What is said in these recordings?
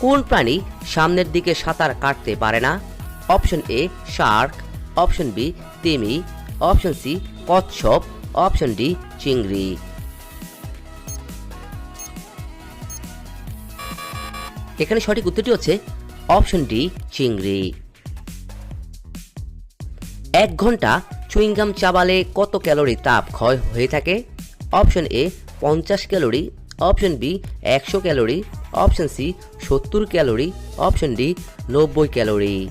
কোন প্রাণী সামনের দিকে সাঁতার কাটতে পারে না? Option A shark. Option B তিমি। অপশন সি কচ্ছপ। অপশন ডি চিংড়ি। এখানে সঠিক উত্তরটি হচ্ছে অপশন ডি চিংড়ি। এক ঘণ্টা চুইংগাম চাবালে কত ক্যালোরি তাপ ক্ষয় হয়ে থাকে? অপশন এ পঞ্চাশ ক্যালোরি। অপশন বি একশো ক্যালোরি। অপশন সি, সত্তর ক্যালোরি। অপশন ডি, নব্বই ক্যালোরি।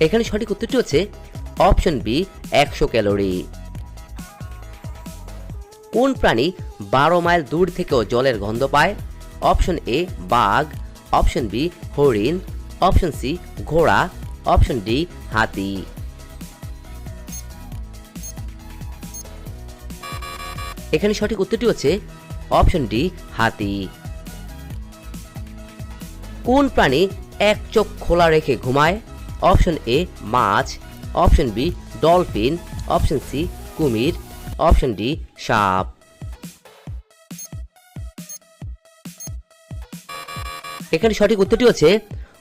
এখানে সঠিক উত্তরটি হচ্ছে অপশন বি, একশো ক্যালোরি। কোন প্রাণী বারো মাইল দূর থেকেও জলের গন্ধ পায়? অপশন এ, বাঘ। অপশন বি, হরিণ। অপশন সি, ঘোড়া। অপশন ডি, হাতি। এখানে সঠিক উত্তরটি হচ্ছে অপশন ডি, হাতি। কোন প্রাণী এক চোখ খোলা রেখে ঘুমায়? Option A, much. Option B, dolphin. Option C, কুমির। অপশন ডি, সাপ। এখানে সঠিক উত্তরটি হচ্ছে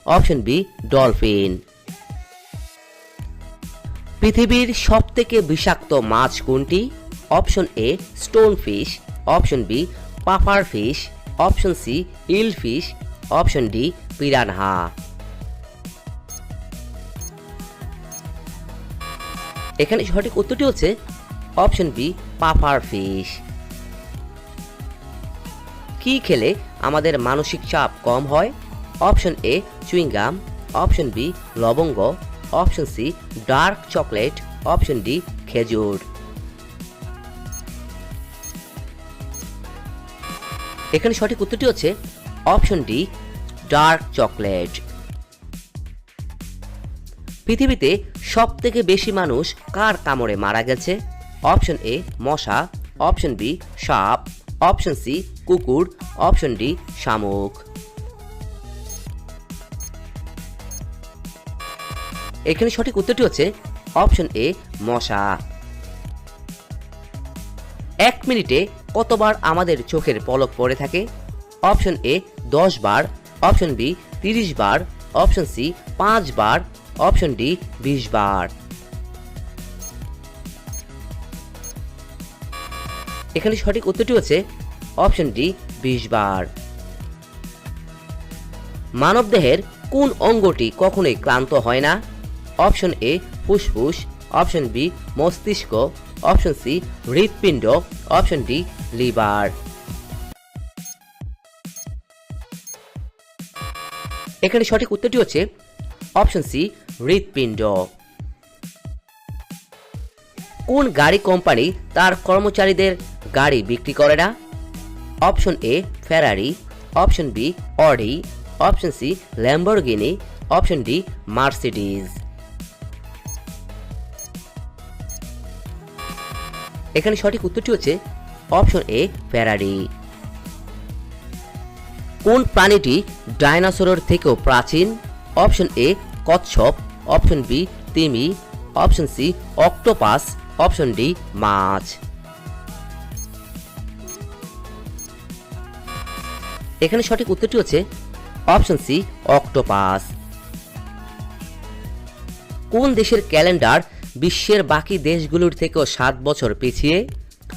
অপশন বি, ডলফিন। পৃথিবীর সবথেকে বিষাক্ত মাছ কোনটি? Option A stone fish, option B puffer fish, option C eel fish, option D piranha. এখানে সঠিক উত্তরটি হচ্ছে অপশন বি পাফার ফিশ। কি খেলে আমাদের মানসিক চাপ কম হয়? Option A chewing gum option B লবঙ্গ, option C dark chocolate, option D খেজুর। এখানে সঠিক উত্তরটি হচ্ছে অপশন ডি, ডার্ক চকলেট। পৃথিবীতে সব থেকে বেশি মানুষ কার কামড়ে মারা গেছে? অপশন এ, মশা। অপশন বি, সাপ। অপশন সি, কুকুর। অপশন ডি, শামুক। এখানে সঠিক উত্তরটি হচ্ছে অপশন এ, মশা। এক মিনিটে কতবার আমাদের চোখের পলক পড়ে থাকে? অপশন এ দশ বার। অপশন বি তিরিশ বার। অপশন সি পাঁচ বার। অপশন ডি বিশ বার। এখানে সঠিক উত্তরটি হচ্ছে অপশন ডি বিশ বার। মানবদেহের কোন অঙ্গটি কখনোই ক্লান্ত হয় না? অপশন এ ফুসফুস। অপশন বি মস্তিষ্ক। অপশন সি হৃৎপিণ্ড। Option D liver. এখানে সঠিক উত্তরটি হচ্ছে অপশন সি, হৃৎপিণ্ড। কোন গাড়ি কোম্পানি তার কর্মচারীদের গাড়ি বিক্রি করে না? Option A, Ferrari. Option B, Audi. Option C, Lamborghini. Option D, Mercedes. এখানে সঠিক উত্তরটি হচ্ছে অপশন এ ফেরারি। কোন প্রাণীটি ডাইনোসরের থেকেও প্রাচীন? অপশন এ কচ্ছপ, অপশন বি তিমি, option C octopus, option D মাছ। এখানে সঠিক উত্তরটি হচ্ছে অপশন সি অক্টোপাস। কোন দেশের ক্যালেন্ডার বিশ্বের বাকি দেশগুলোর থেকেও সাত বছর পিছিয়ে?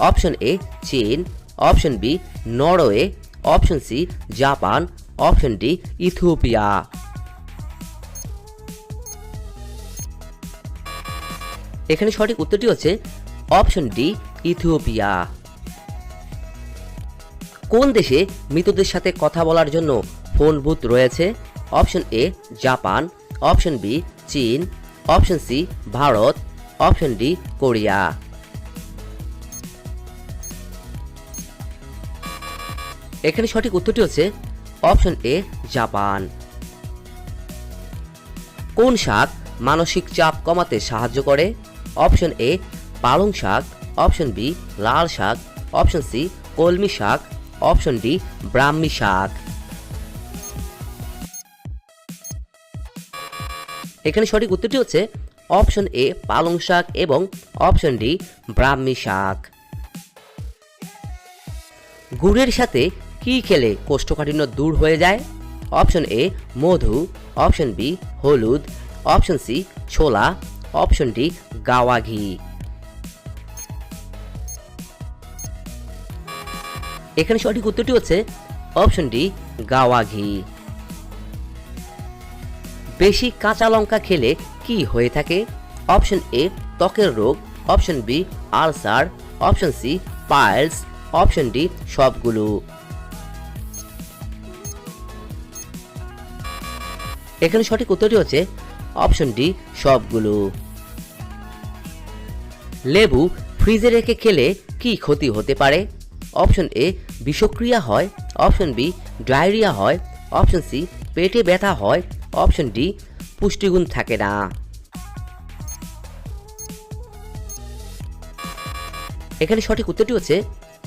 অপশন এ চীন, option B Norway, option C Japan, option D Ethiopia. এখানে সঠিক উত্তরটি হচ্ছে অপশন ডি ইথিওপিয়া। কোন দেশে মৃতদের সাথে কথা বলার জন্য ফোন বুথ রয়েছে? Option A Japan, option B চীন, option C Bharat, option D Korea. এখানে সঠিক উত্তরটি হচ্ছে অপশন এ, জাপান। কোন শাক মানসিক চাপ কমাতে সাহায্য করে? অপশন এ, পালং শাক। অপশন বি, লাল শাক। অপশন সি, কলমি শাক। অপশন ডি, ব্রাহ্মী শাক। এখানে সঠিক উত্তরটি হচ্ছে অপশন এ, পালং শাক এবং অপশন ডি, ব্রাহ্মী শাক। গুড়ের সাথে কি খেলে কোষ্ঠকাঠিন্য দূর হয়ে যায়? অপশন এ মধু। অপশন বি হলুদ। অপশন সি ছোলা। অপশন ডি গাওয়া ঘি। এখানে সঠিক উত্তরটি হচ্ছে অপশন ডি গাওয়া ঘি। বেশি কাঁচা লঙ্কা খেলে কি হয়ে থাকে? অপশন এ ত্বকের রোগ। Option B ulcer. Option C piles. Option D সবগুলো। এখানে সঠিক উত্তরটি হচ্ছে অপশন ডি, সবগুলো। লেবু ফ্রিজে রেখে খেলে কি ক্ষতি হতে পারে? অপশন এ, বিষক্রিয়া হয়। অপশন বি, ডায়রিয়া হয়। অপশন সি, পেটে ব্যথা হয়। অপশন ডি, পুষ্টিগুণ থাকে না। এখানে সঠিক উত্তরটি হচ্ছে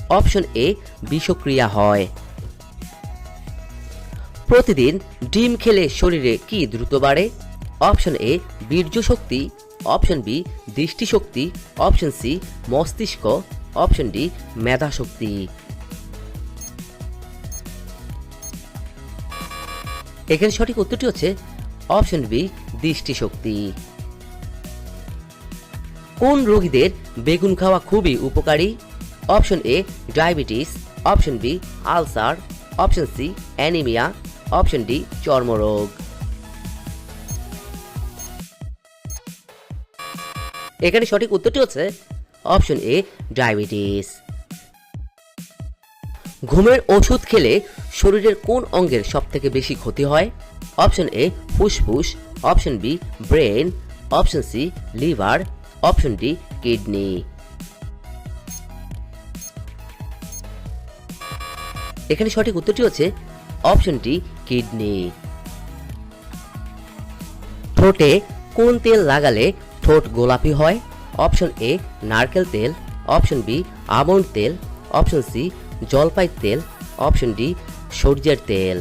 অপশন এ, বিষক্রিয়া হয়। প্রতিদিন ডিম খেলে শরীরে কি দ্রুত বাড়ে? অপশন এ বীর্য শক্তি। অপশন বি দৃষ্টিশক্তি। অপশন সি মস্তিষ্ক। অপশন ডি মেধা শক্তি। এখানে সঠিক উত্তরটি হচ্ছে অপশন বি দৃষ্টিশক্তি। কোন রোগীদের বেগুন খাওয়া খুবই উপকারী? Option A diabetes. Option B ulcer. Option C anaemia. Option D চর্মরোগ। এখানে সঠিক উত্তরটি হচ্ছে অপশন এ, ডায়াবেটিস। ঘুমের ওষুধ খেলে শরীরের কোন অঙ্গের সবথেকে বেশি ক্ষতি হয়? অপশন এ, ফুসফুস। Option B, brain. Option C, liver. Option D, kidney. এখানে সঠিক উত্তরটি হচ্ছে অপশন ডি কিডনি। ঠোঁটে কোন তেল লাগালে ঠোঁট গোলাপি হয়? অপশন এ নারকেল তেল। অপশন বি আমন্ড তেল। অপশন সি জলপাই তেল। অপশন ডি সূর্যের তেল।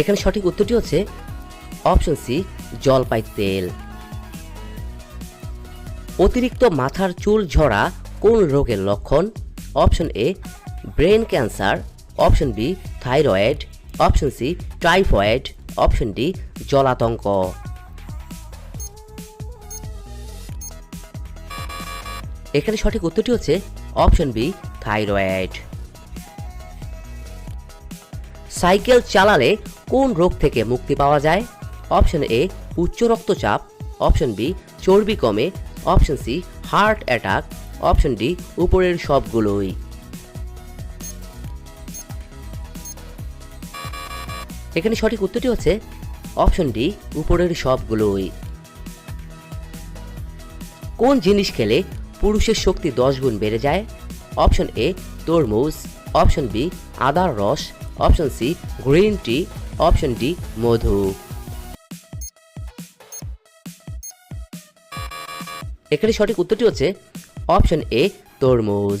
এখানে সঠিক উত্তরটি হচ্ছে অপশন সি জলপাই তেল। অতিরিক্ত মাথার চুল ঝরা কোন রোগের লক্ষণ? Option A brain cancer, option B thyroid, option C typhoid, option D জলাতঙ্ক। এখানে সঠিক উত্তরটি হচ্ছে অপশন বি থাইরয়েড। সাইকেল চালালে কোন রোগ থেকে মুক্তি পাওয়া যায়? অপশন এ উচ্চ রক্তচাপ, অপশন বি চর্বি কমে, option C heart attack, option D উপরের সবগুলোই। এখানে সঠিক উত্তরটি হচ্ছে অপশন ডি, উপরের সবগুলোই। কোন জিনিস খেলে পুরুষের শক্তি দশ গুণ বেড়ে যায়? অপশন এ, তরমুজ। অপশন বি, আদার রস। Option C, green tea. Option D, মধু। এখানে সঠিক উত্তরটি হচ্ছে অপশন এ, তরমুজ।